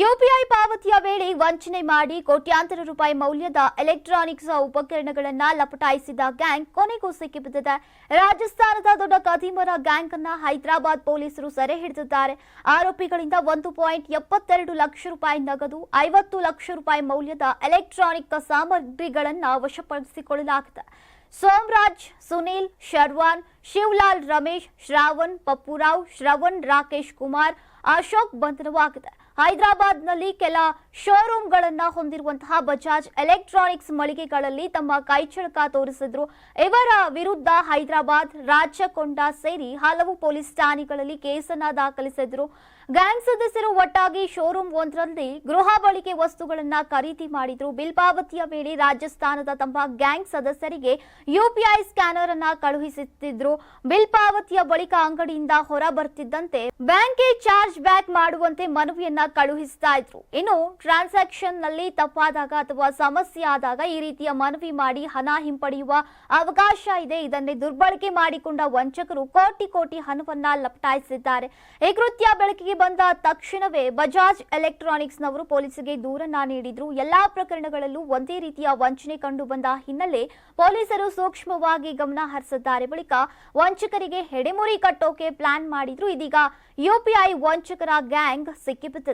UPI ಪಾವತಿಯ ವೇಳೆ ವಂಚನೆ ಮಾಡಿ ಕೋಟ್ಯಾಂತರ ರೂಪಾಯಿ ಮೌಲ್ಯದ ಎಲೆಕ್ಟ್ರಾನಿಕ್ಸ್ ಉಪಕರಣಗಳನ್ನು ಲಪಟಾಯಿಸಿದ ಗ್ಯಾಂಗ್ ಕೊನೆಗೂ ಸಿಕ್ಕಿಬಿದ್ದಿದೆ ರಾಜಸ್ಥಾನದ ದೊಡ್ಡ ಕದೀಮರ ಗ್ಯಾಂಗ್ ಅನ್ನ ಹೈದರಾಬಾದ್ ಪೊಲೀಸರು ಸೆರೆ ಹಿಡಿದಿದ್ದಾರೆ. ಆರೋಪಿಗಳಿಂದ ಒಂದು ಪಾಯಿಂಟ್ ಎಪ್ಪತ್ತೆರಡು ಲಕ್ಷ ರೂಪಾಯಿ ನಗದು, ಐವತ್ತು ಲಕ್ಷ ರೂಪಾಯಿ ಮೌಲ್ಯದ ಎಲೆಕ್ಟ್ರಾನಿಕ್ ಸಾಮಗ್ರಿಗಳನ್ನು ವಶಪಡಿಸಿಕೊಳ್ಳಲಾಗಿದೆ. ಸೋಮರಾಜ್, ಸುನೀಲ್, ಶರ್ವಾನ್, ಶಿವಲಾಲ್, ರಮೇಶ್, ಶ್ರಾವಣ್, ಪಪ್ಪುರಾವ್, ಶ್ರವಣ್, ರಾಕೇಶ್ ಕುಮಾರ್, ಅಶೋಕ್ ಬಂಧನವಾಗಿದೆ. ಹೈದರಾಬಾದ್ನಲ್ಲಿ ಕೆಲ ಶೋರೂಮ್ಗಳನ್ನ ಹೊಂದಿರುವಂತಹ ಬಜಾಜ್ ಎಲೆಕ್ಟ್ರಾನಿಕ್ಸ್ ಮಳಿಗೆಗಳಲ್ಲಿ ತಮ್ಮ ಕೈಚಳಕ ತೋರಿಸಿದ್ರು. ಇವರ ವಿರುದ್ಧ ಹೈದರಾಬಾದ್ ರಾಜಕೊಂಡ ಸೇರಿ ಹಲವು ಪೊಲೀಸ್ ಠಾಣೆಗಳಲ್ಲಿ ಕೇಸನ್ನ ದಾಖಲಿಸಿದ್ರು. ಗ್ಯಾಂಗ್ ಸದಸ್ಯರು ಒಟ್ಟಾಗಿ ಶೋರೂಮ್ ಒಂದರಲ್ಲಿ ಗೃಹ ಬಳಿಕೆ ವಸ್ತುಗಳನ್ನ ಖರೀದಿ ಮಾಡಿದ್ರು. ಬಿಲ್ ಪಾವತಿಯ ವೇಳೆ ರಾಜಸ್ಥಾನದ ತಮ್ಮ ಗ್ಯಾಂಗ್ ಸದಸ್ಯರಿಗೆ ಯುಪಿಐ ಸ್ಕ್ಯಾನರ್ ಅನ್ನ ಕಳುಹಿಸುತ್ತಿದ್ರು. ಬಿಲ್ ಪಾವತಿಯ ಬಳಿಕ ಅಂಗಡಿಯಿಂದ ಹೊರ ಬರ್ತಿದ್ದಂತೆ ಬ್ಯಾಂಕ್ಗೆ ಚಾರ್ಜ್ ಬ್ಯಾಕ್ ಮಾಡುವಂತೆ ಮನವಿಯನ್ನ ಕಳುಹಿಸ್ತಾ ಇದ್ರು. ಇನ್ನು ಟ್ರಾನ್ಸಾಕ್ಷನ್ನಲ್ಲಿ ತಪ್ಪಾದಾಗ ಅಥವಾ ಸಮಸ್ಯೆ ಆದಾಗ ಈ ರೀತಿಯ ಮನವಿ ಮಾಡಿ ಹಣ ಹಿಂಪಡೆಯುವ ಅವಕಾಶ ಇದೆ. ಇದನ್ನೇ ದುರ್ಬಳಕೆ ಮಾಡಿಕೊಂಡ ವಂಚಕರು ಕೋಟಿ ಕೋಟಿ ಹಣವನ್ನ ಲಪಟಾಯಿಸಿದ್ದಾರೆ. ಈ ಕೃತ್ಯ ಬೆಳಕಿಗೆ ಬಂದ ತಕ್ಷಣವೇ ಬಜಾಜ್ ಎಲೆಕ್ಟ್ರಾನಿಕ್ಸ್ ನವರು ಪೊಲೀಸರಿಗೆ ದೂರನ್ನ ನೀಡಿದ್ರು. ಎಲ್ಲಾ ಪ್ರಕರಣಗಳಲ್ಲೂ ಒಂದೇ ರೀತಿಯ ವಂಚನೆ ಕಂಡು ಬಂದ ಹಿನ್ನೆಲೆ ಪೊಲೀಸರು ಸೂಕ್ಷ್ಮವಾಗಿ ಗಮನ ಹರಿಸಿದ್ದಾರೆ. ಬಳಿಕ ವಂಚಕರಿಗೆ ಹೆಡೆಮುರಿ ಕಟ್ಟೋಕೆ ಪ್ಲಾನ್ ಮಾಡಿದ್ರು. ಇದೀಗ ಯುಪಿಐ ವಂಚಕರ ಗ್ಯಾಂಗ್ ಸಿಕ್ಕಿಬಿದ್ದಿದೆ